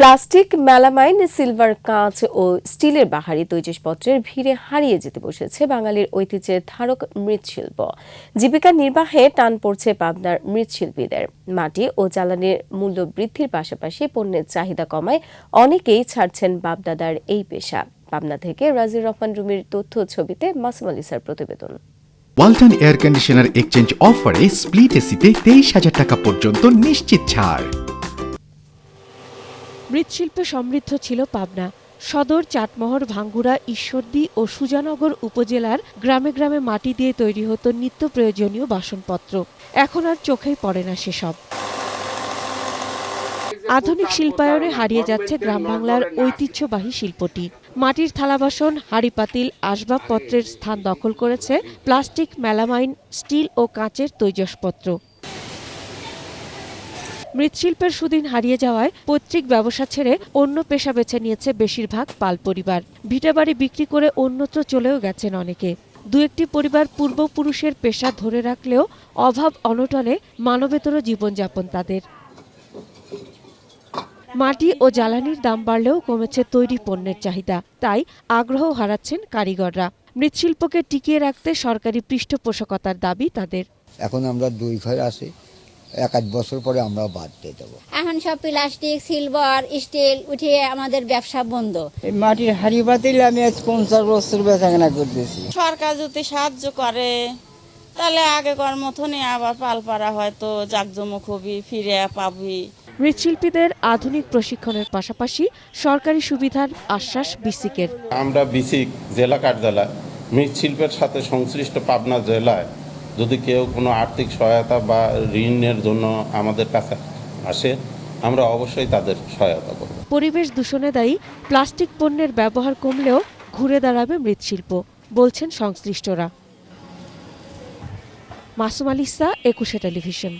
Plastic, melamine, silver কাঁচ ও স্টিলের বাহারি তৈজসপত্রের ভিড়ে হারিয়ে যেতে বসেছে বাঙালির ঐতিহ্যের ধারক মৃৎশিল্প। জীবিকা নির্বাহে টান পড়ছে পাবনার মৃৎশিল্পীদের। মাটি ও জ্বালানির মূল্য বৃদ্ধির পাশাপাশি পণ্যের চাহিদা কমায় অনেকেই ছাড়ছেন বাপদাদার এই পেশা। পাবনা থেকে রাজির রহমান রুমির তথ্য ছবিতে মাসুম আলিসার প্রতিবেদন। ওয়ালটন এয়ার কন্ডিশনার এক্সচেঞ্জ অফারে স্প্লিট এসিতে তেইশ হাজার টাকা পর্যন্ত নিশ্চিত ছাড়। মৃৎশিল্পে সমৃদ্ধ ছিল পাবনা। সদর, চাটমোহর ভাঙ্গুড়া ঈশ্বরদী ও সুজানগর উপজেলার গ্রামে গ্রামে মাটি দিয়ে তৈরি হতো নিত্য প্রয়োজনীয় বাসনপত্র। এখন আর চোখেই পড়ে না সেসব। আধুনিক শিল্পায়নে হারিয়ে যাচ্ছে গ্রাম বাংলার ঐতিহ্যবাহী শিল্পটি। মাটির থালা বাসন হাঁড়ি পাতিল আসবাবপত্রের স্থান দখল করেছে প্লাস্টিক, মেলামাইন, স্টিল ও কাঁচের তৈজসপত্র। মৃৎশিল্পের সুদিন হারিয়ে যাওয়ায় পৈতৃক ব্যবসা ছেড়ে অন্য পেশা বেছে নিয়েছে বেশিরভাগ পাল পরিবার। ভিটাবাড়ি বিক্রি করে অন্যত্র চলেও গেছেন অনেকে। দু একটি পরিবার পূর্বপুরুষের পেশা ধরে রাখলেও অভাব অনটনে মানবেতর জীবনযাপন তাদের। মাটি ও জ্বালানির দাম বাড়লেও কমেছে তৈরি পণ্যের চাহিদা। তাই আগ্রহ হারাচ্ছেন কারিগররা। মৃৎশিল্পকে টিকিয়ে রাখতে সরকারি পৃষ্ঠপোষকতার দাবি তাদের। এখন আমরা দুই ঘর আছি। এক আধ বছর পরে আমরা বাদ দিয়ে দেবো এখন সব প্লাস্টিক সিলভার স্টিল উঠিয়ে আমাদের ব্যবসা বন্ধ। এই মাটির হাড়ি বাতিল আমি আজ পঞ্চাশ বছর বেচাকেনা করতেছি। সরকার যদি সাহায্য করে তাহলে আগেকার মতনই আবার পালপাড়া হয়তো জাকজমক হবি ফিরে পাবি। মৃৎশিল্পীদের আধুনিক প্রশিক্ষণের পাশাপাশি সরকারি সুবিধার আশ্বাস বিসিকের। আমরা বিসিক জেলা কার্যালয় মৃৎশিল্পের সাথে সংশ্লিষ্ট পাবনা জেলায় যদি কেউ কোনো আর্থিক সহায়তা বা ঋণের জন্য আমাদের কাছে আসে, আমরা অবশ্যই তাদের সহায়তা করব। পরিবেশ দূষণে দায়ী, প্লাস্টিক পণ্যের ব্যবহার কমলেও ঘুরে দাঁড়াবে মৃৎশিল্প, বলছেন সংশ্লিষ্টরা। মাসুম আলিসা একুশে টেলিভিশন।